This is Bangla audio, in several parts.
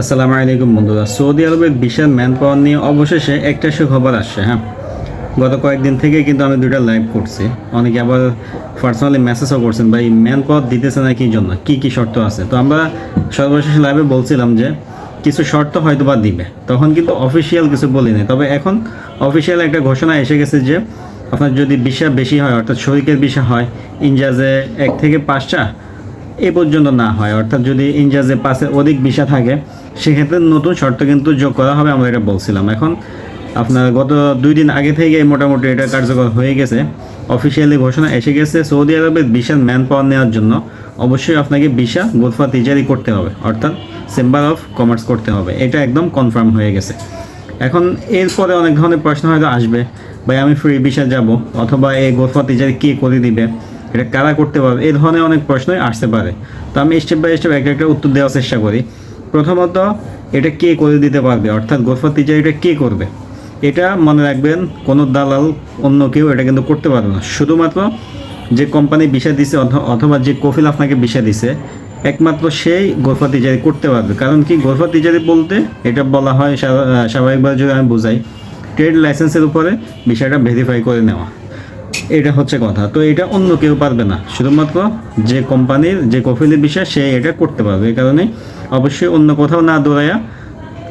আসসালামু আলাইকুম বন্ধুরা। সৌদি আরবের বিশাল ম্যান পাওয়ার নিয়ে অবশেষে একটা সুখবর আসছে হ্যাঁ? গত কয়েকদিন থেকে কিন্তু আমি দুইটা লাইভ করছি। অনেকে আবার পার্সোনালি মেসেজও করছেন, ভাই ম্যান পাওয়ার দিতেছে না কি জন্য? কি কি শর্ত আছে? তো আমরা সর্বশেষ লাইভে বলছিলাম যে, কিছু শর্ত হয়তো বা দিবে। তখন কিন্তু অফিসিয়াল কিছু বলিনি। তবে এখন অফিসিয়াল একটা ঘোষণা এসে গেছে যে, আপনার যদি বিষা বেশি হয়, অর্থাৎ শরীরের বিষা হয় ইনজাজে এক থেকে পাঁচটা এ পর্যন্ত না হয়। অর্থাৎ যদি ইনজাজে পাশে অধিক বিষা থাকে সেক্ষেত্রে নতুন শর্ত কিন্তু যোগ করা হবে, আমরা এটা বলছিলাম। এখন আপনার গত দুই দিন আগে থেকে মোটামুটি এটা কার্যকর হয়ে গেছে। অফিসিয়ালি ঘোষণা এসে গেছে, সৌদি আরবের বিশাল ম্যান পাওয়ার নেওয়ার জন্য। অবশ্যই আপনাকে বিশা গোলফা তিজারি করতে হবে, অর্থাৎ চেম্বার অফ কমার্স করতে হবে, এটা একদম কনফার্ম হয়ে গেছে। এখন এরপরে অনেক ধরনের প্রশ্ন হয়তো আসবে, ভাই, আমি ফ্রি ভিসা যাব, অথবা এই গোলফা তিজারি কে করে দিবে? এটা কারা করতে পারবে? এই ধরনের অনেক প্রশ্নই আসতে পারে। তো আমি স্টেপ বাই স্টেপ একটা একটা উত্তর দেওয়ার চেষ্টা করি। প্রথমত, এটা কে করে দিতে পারবে? অর্থাৎ গোলফা তিজারিটা কে করবে? এটা মনে রাখবেন, কোনো দালাল অন্য কেউ এটা কিন্তু করতে পারবে না। শুধুমাত্র যে কোম্পানি বিষয় দিছে অথ- অথবা যে কফিল আপনাকে বিষয় দিছে, একমাত্র সেই গোলফা তিজারি করতে পারবে। কারণ কি গোলফা তিজারি বলতে এটা বলা হয় স্বাভাবিকভাবে যদি আমি বোঝাই ট্রেড লাইসেন্সের উপরে বিষয়টা ভেরিফাই করে নেওয়া। এটা হচ্ছে কথা। তো এটা অন্য কেউ পারবে না। শুধুমাত্র যে কোম্পানির, যে কফিলের বিষয়, সে এটা করতে পারবে। এই কারণে অবশ্যই অন্য কোথাও না দৌড়াইয়া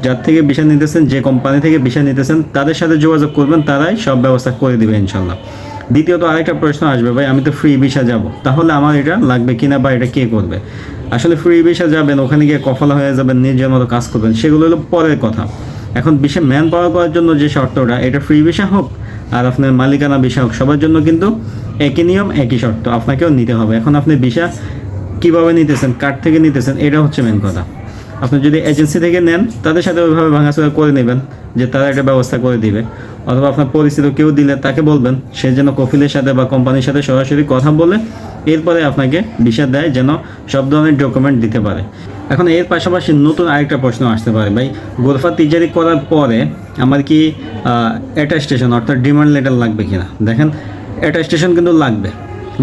যার থেকে বিষয় নিতেছেন, যে কোম্পানি থেকে বিষয় নিতেছেন, তাদের সাথে যোগাযোগ করবেন, তারাই সব ব্যবস্থা করে দিবে ইনশাল্লাহ। দ্বিতীয়ত আরেকটা প্রশ্ন আসবে, ভাই, আমি তো ফ্রি ভিসা যাব। তাহলে আমার এটা লাগবে কিনা বা এটা কে করবে? আসলে ফ্রি ভিসা যাবেন, ওখানে গিয়ে কফলা হয়ে যাবেন, নিজের মতো কাজ করবেন, সেগুলো হলো পরের কথা। এখন বিষয় ম্যান পাওয়ার করার জন্য যে শর্তটা, এটা ফ্রি ভিসা হোক আর আপনার মালিকানা হোক সবার জন্য কিন্তু একই নিয়ম, একই শর্ত। আপনাকেও নিতে হবে। এখন আপনি ভিসা কীভাবে নিতেছেন কার থেকে নিতেছেন, এটা হচ্ছে মেন কথা। আপনি যদি এজেন্সি থেকে নেন, তাদের সাথে ওইভাবে ভাঙাচোরা করে নেবেন যে তারা একটা ব্যবস্থা করে দিবে। অথবা আপনার পরিচিত কেউ দিলে তাকে বলবেন, সে যেন কফিলের সাথে বা কোম্পানির সাথে সরাসরি কথা বলে, এরপরে আপনাকে ভিসা দেয় যেন সব ধরনের ডকুমেন্ট দিতে পারে। এখন এর পাশাপাশি নতুন আরেকটা প্রশ্ন আসতে পারে, ভাই। গোলফা তিজারি করার পরে আমার কি অ্যাটাস্টেশন অর্থাৎ ডিমান্ড লেটার লাগবে কিনা? দেখেন অ্যাটাস্টেশন কিন্তু লাগবে।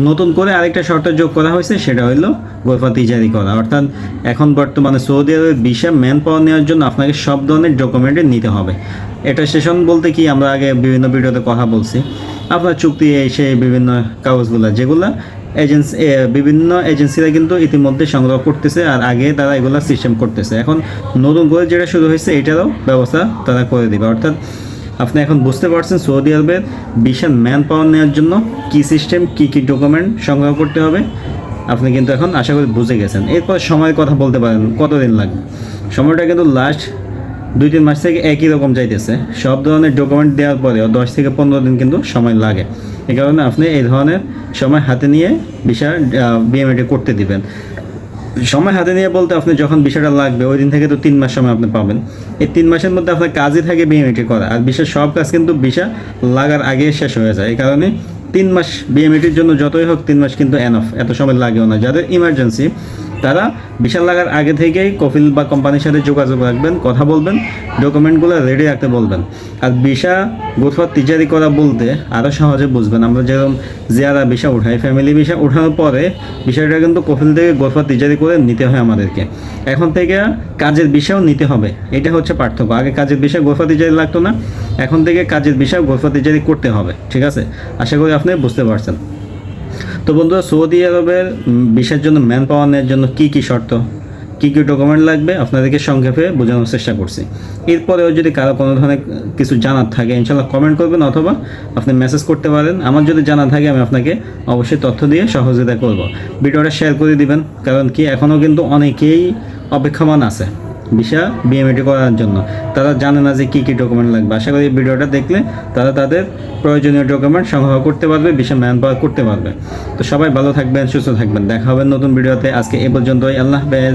নতুন করে আরেকটা শর্ত যোগ করা হয়েছে, সেটা হলো গোলফা তিজারি করা। অর্থাৎ এখন বর্তমানে সৌদি আরবের ভিসা ম্যান পাওয়ার নেওয়ার জন্য আপনাকে সব ধরনের ডকুমেন্টে নিতে হবে। এটা স্টেশন বলতে কি, আমরা আগে বিভিন্ন ভিডিওতে কথা বলছি। আপনার চুক্তি, এই সেই বিভিন্ন কাগজগুলো, যেগুলো এজেন্সি বিভিন্ন এজেন্সিরা কিন্তু ইতিমধ্যে সংগ্রহ করতেছে আর আগে তারা এগুলো সিস্টেম করতেছে। এখন নতুন করে যেটা শুরু হয়েছে, এটারও ব্যবস্থা তারা করে দিবে। অর্থাৎ আপনি এখন বুঝতে পারছেন সৌদি আরবের বিশাল ম্যান পাওয়ার নেওয়ার জন্য কি সিস্টেম কি কি ডকুমেন্ট সংগ্রহ করতে হবে। আপনি কিন্তু এখন আশা করি বুঝে গেছেন। এরপর সময়ের কথা বলতে পারেন, কতদিন লাগবে? সময়টা কিন্তু লাস্ট দুই তিন মাস থেকে একই রকম যাইতেছে। সব ধরনের ডকুমেন্ট দেওয়ার পরেও দশ থেকে পনেরো দিন কিন্তু সময় লাগে। এই কারণে আপনি এই ধরনের সময় হাতে নিয়ে বিষয় বিএমএটি করতে দিবেন। সময় হাতে নিয়ে বলতে আপনি যখন বিষয়টা লাগবে, ওই দিন থেকে তো তিন মাস সময় আপনি পাবেন। এই তিন মাসের মধ্যে আপনার কাজই থাকে বিএমএটি করা। আর বিষয় সব কাজ কিন্তু বিষা লাগার আগে শেষ হয়ে যায়। এই কারণে তিন মাস বিএমএটির জন্য যতই হোক তিন মাস কিন্তু এনফ এত সময় লাগেও না। যাদের ইমার্জেন্সি তারা বিশাল লাগার আগে থেকেই কফিল বা কোম্পানির সাথে যোগাযোগ রাখবেন, কথা বলবেন, ডকুমেন্টগুলো রেডি রাখতে বলবেন। আর ভিসা গোথবা তিজারি করা বলতে আরও সহজে বুঝবেন। আমরা যেরকম জিয়ারা ভিসা উঠাই ফ্যামিলি ভিসা উঠানোর পরে বিষয়টা কিন্তু কফিল থেকে গোথবা তিজারি করে নিতে হয় আমাদেরকে। এখন থেকে কাজের বিষয়ও নিতে হবে। এটা হচ্ছে পার্থক্য। আগে কাজের বিষয় গোফা তিজারি লাগতো না, এখন থেকে কাজের বিষয় গোফা তিজারি করতে হবে। ঠিক আছে? আশা করি আপনি বুঝতে পারছেন। তো বন্ধুরা, সৌদি আরবের বিষয়ের জন্য ম্যান পাওয়ার নেওয়ার জন্য কী কী শর্ত, কী কী ডকুমেন্ট লাগবে, আপনাদেরকে সংক্ষেপে বোঝানোর চেষ্টা করছি। এরপরেও যদি কারও কোনো ধরনের কিছু জানার থাকে ইনশাল্লাহ কমেন্ট করবেন অথবা আপনি মেসেজ করতে পারেন। আমার যদি জানা থাকে, আমি আপনাকে অবশ্যই তথ্য দিয়ে সহযোগিতা করব। ভিডিওটা শেয়ার করে দিবেন, কারণ কি এখনও কিন্তু অনেকেই অপেক্ষমান আছে। ভিসা বিএমএটি করার জন্য। তারা জানে না যে কী কী ডকুমেন্ট লাগবে। আশা করি ভিডিওটা দেখলে তারা তাদের প্রয়োজনীয় ডকুমেন্ট সংগ্রহ করতে পারবে, ভিসা ম্যান পাওয়ার করতে পারবে। তো সবাই ভালো থাকবেন, সুস্থ থাকবেন। দেখা হবে নতুন ভিডিওতে। আজকে এ পর্যন্তই। আল্লাহ হাফেজ।